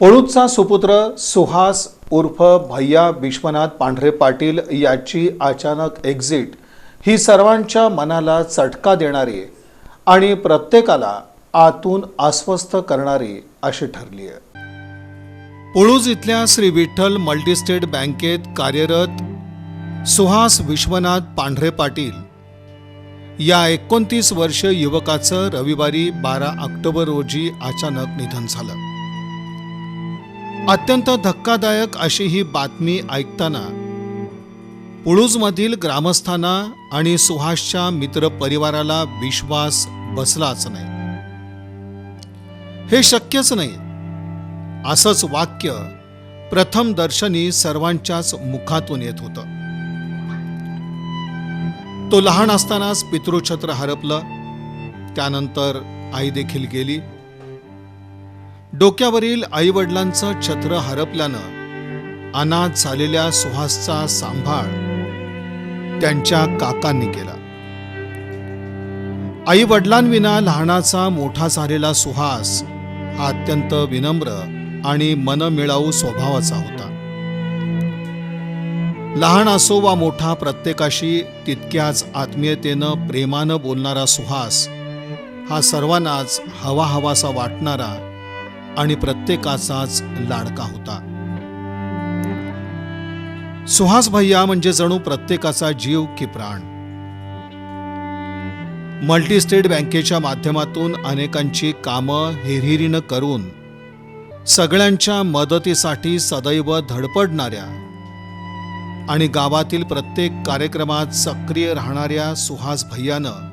पळूतचा सुपुत्र सुहास उर्फ भैया विश्वनाथ पांढरे पाटील याची अचानक एक्झिट ही सर्वांच्या मनाला चटका देणारी आणि प्रत्येकाला आतून अस्वस्थ करणारी अशी ठरली आहे. पुळूज इथल्या श्री विठ्ठल मल्टीस्टेट बँकेत कार्यरत सुहास विश्वनाथ पांढरे पाटील या एकोणतीस वर्ष युवकाचं रविवारी बारा ऑक्टोबर रोजी अचानक निधन झालं. अत्यंत धक्कादायक अशी ही बातमी ऐकताना पुळूजमधील ग्रामस्थांना आणि सुहासच्या मित्र परिवाराला विश्वास बसलाच नाही. हे शक्यच नाही. असंच वाक्य प्रथम दर्शनी सर्वांच्याच मुखातून येत होतं. तो लहान असतानाच पितृछत्र हरपलं. त्यानंतर आई देखील गेली. डोक्यावरील आईवडिलांचं छत्र हरपल्यानं अनाथ झालेल्या सुहासचा सांभाळ त्यांच्या काकांनी केला. आई वडिलांविना लहानाचा मोठा झालेला सुहास हा अत्यंत विनम्र आणि मनमिळाऊ स्वभावाचा होता. लहान असो वा मोठा प्रत्येकाशी तितक्याच आत्मीयतेनं प्रेमानं बोलणारा सुहास हा सर्वांनाच हवा हवासा वाटणारा आणि प्रत्येकाचाच लाडका होता. सुहास भैया म्हणजे जणू प्रत्येकाचा जीव की प्राण. मल्टी स्टेट बँकेच्या माध्यमातून अनेकांची कामं हिरहिरीनं करून सगळ्यांच्या मदतीसाठी सदैव धडपडणाऱ्या आणि गावातील प्रत्येक कार्यक्रमात सक्रिय राहणाऱ्या सुहास भैयानं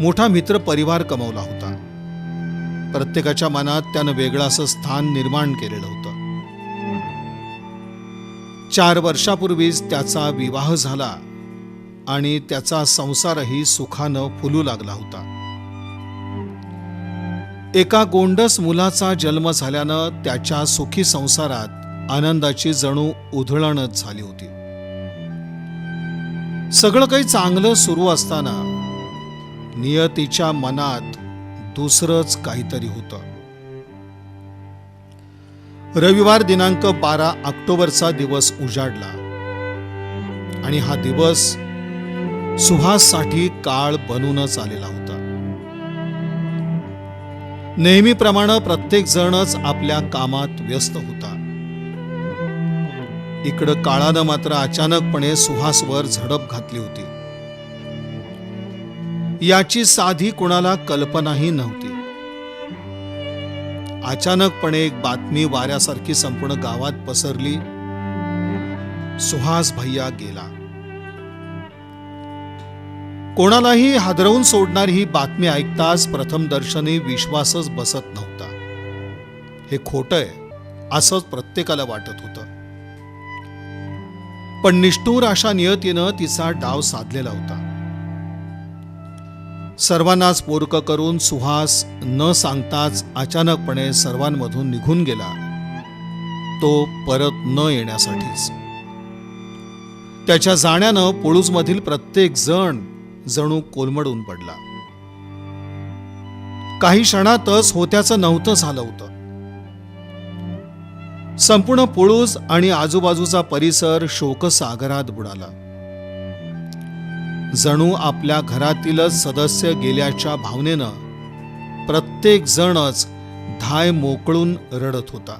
मोठा मित्र परिवार कमवला होता. प्रत्येकाच्या मनात त्यानं वेगळं असं स्थान निर्माण केलेलं होतं. चार वर्षापूर्वीच त्याचा विवाह झाला आणि त्याचा संसारही सुखानं फुलू लागला होता. एका गोंडस मुलाचा जन्म झाल्यानं त्याच्या सुखी संसारात आनंदाची जणू उधळणच झाली होती. सगळं काही चांगलं सुरू असताना नियतीच्या मनात दुसरंच काहीतरी होतं. रविवार दिनांक बारा ऑक्टोबरचा दिवस उजाडला. आणि हा दिवस सुहाससाठी काळ बनूनच आलेला होता. नेहमीप्रमाणे प्रत्येक जणच आपल्या कामात व्यस्त होता. इकडं काळानं मात्र अचानकपणे सुहासवर झडप घातली होती. याची साधी कुणाला कल्पनाही नव्हती. अचानकपणे एक बातमी वाऱ्यासारखी संपूर्ण गावात पसरली. सुहास भैया गेला. कोणालाही हादरवून सोडणारी ही बातमी ऐकताच प्रथम दर्शनी विश्वासच बसत नव्हता. हे खोट आहे असंच प्रत्येकाला वाटत होतं. पण निष्ठूर अशा नियतीनं तिचा डाव साधलेला होता. सर्वांनाच पोरक करून सुहास न सांगताच अचानकपणे सर्वांमधून निघून गेला. तो परत न येण्यासाठीच. त्याच्या जाण्यानं पोळूजमधील प्रत्येक जण जणू कोलमडून पडला. काही क्षणातच होत्याचं नव्हतं झालं होतं. संपूर्ण पुळूज आणि आजूबाजूचा परिसर शोकसागरात बुडाला. जणू आपल्या घरातीलच सदस्य गेल्याच्या भावनेनं प्रत्येक जणच धाय मोकळून रडत होता.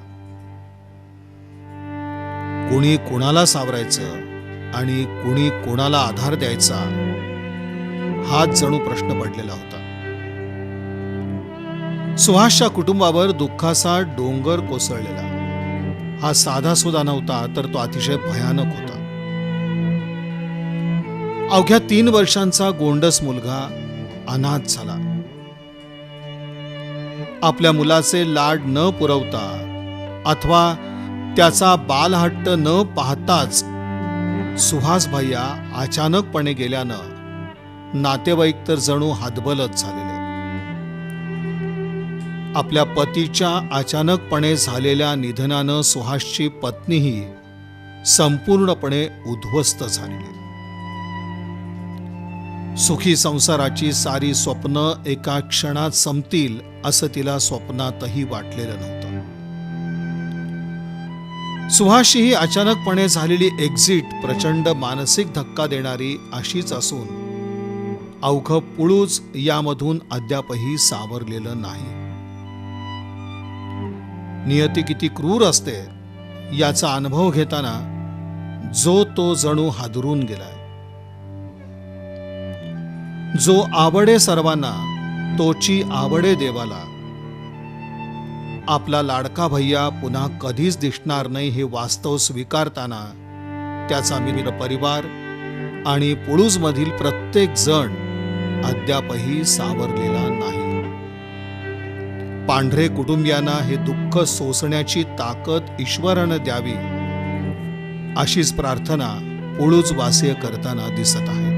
कुणी कुणाला सावरायचं आणि कुणी कुणाला आधार द्यायचा हाच जणू प्रश्न पडलेला होता. सुहासच्या कुटुंबावर दुःखाचा डोंगर कोसळलेला. हा साधा सुद्धा नव्हता तर तो अतिशय भयानक होता. अवघ्या तीन वर्षांचा गोंडस मुलगा अनाथ झाला. आपल्या मुलाचे लाड न पुरवता अथवा त्याचा बालहट्ट न पाहताच सुहास भैया अचानकपणे गेल्यानं नातेवाईक तर जणू हातबलच झालेले. आपल्या पतीच्या अचानकपणे झालेल्या निधनानं सुहासची पत्नीही संपूर्णपणे उद्ध्वस्त झालेली. सुखी संसाराची सारी स्वप्न एका क्षणात संपतील असं तिला स्वप्नातही वाटलेलं नव्हतं. सुहाशी ही अचानकपणे झालेली एक्झिट प्रचंड मानसिक धक्का देणारी अशीच असून अवघ पुळूच यामधून अद्यापही सावरलेलं नाही. नियती किती क्रूर असते याचा अनुभव घेताना जो तो जणू हादरून गेलाय. जो आवडे सर्वांना तोची आवडे देवाला. आपला लाडका भैया पुन्हा कधीच दिसणार नाही हे वास्तव स्वीकारताना त्याचा मित्र परिवार आणि पुळूजमधील प्रत्येक जण अद्यापही सावरलेला नाही. पांढरे कुटुंबियांना हे दुःख सोसण्याची ताकद ईश्वरानं द्यावी अशीच प्रार्थना पुळूजवासीय करताना दिसत आहे.